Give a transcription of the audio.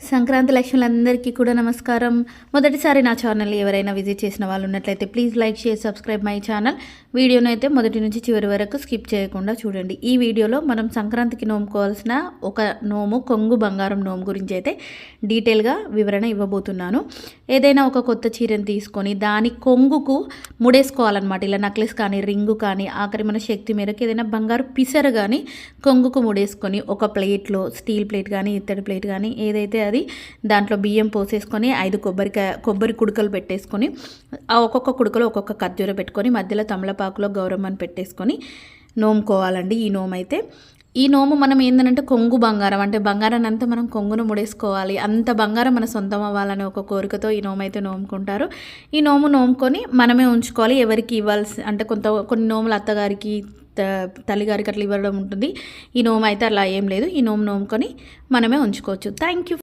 సంక్రాంతి లక్ష్ములందరికీ కూడా నమస్కారం. మొదటిసారి నా ఛానల్ ఎవరైనా విజిట్ చేసిన వాళ్ళు ఉన్నట్లయితే please like share subscribe my channel వీడియోను అయితే మొదటి నుంచి చివరి వరకు స్కిప్ చేయకుండా చూడండి. ఈ వీడియోలో మనం సంక్రాంతికి నోముకోవాల్సిన ఒక నోము కొంగు బంగారం నోము గురించి అయితే డీటెయిల్గా వివరణ ఇవ్వబోతున్నాను. ఏదైనా ఒక కొత్త చీరను తీసుకొని దాని కొంగుకు ముడేసుకోవాలన్నమాట. ఇలా నక్లెస్ కానీ రింగు కానీ ఆఖరి మన శక్తి మేరకు ఏదైనా బంగారు పిసరు కానీ కొంగుకు ముడేసుకొని ఒక ప్లేట్లో స్టీల్ ప్లేట్ కానీ ఇత్తడి ప్లేట్ కానీ ఏదైతే అది. దాంట్లో బియ్యం పోసేసుకొని ఐదు కొబ్బరికాయ కొబ్బరి కుడుకలు పెట్టేసుకొని ఆ ఒక్కొక్క కుడుకలో ఒక్కొక్క ఖర్జూర పెట్టుకొని మధ్యలో తమలపాకులో గౌరమ్మని పెట్టేసుకొని నోముకోవాలండి ఈ నోము అయితే ఈ నోము మనం ఏంటంటే కొంగు బంగారం అంటే బంగారాన్ని అంతా మనం కొంగును ముడేసుకోవాలి. అంత బంగారం మన సొంతం అవ్వాలనే ఒక కోరికతో ఈ నోము అయితే నోముకుంటారు. ఈ నోము నోముకొని మనమే ఉంచుకోవాలి. ఎవరికి ఇవ్వాల్సి అంటే కొంత కొన్ని నోములు అత్తగారికి తల్లిగారికి అట్లా ఇవ్వడం ఉంటుంది. ఈ నోము అయితే అలా ఏం లేదు. ఈ నోము నోముకొని మనమే ఉంచుకోవచ్చు. Thank you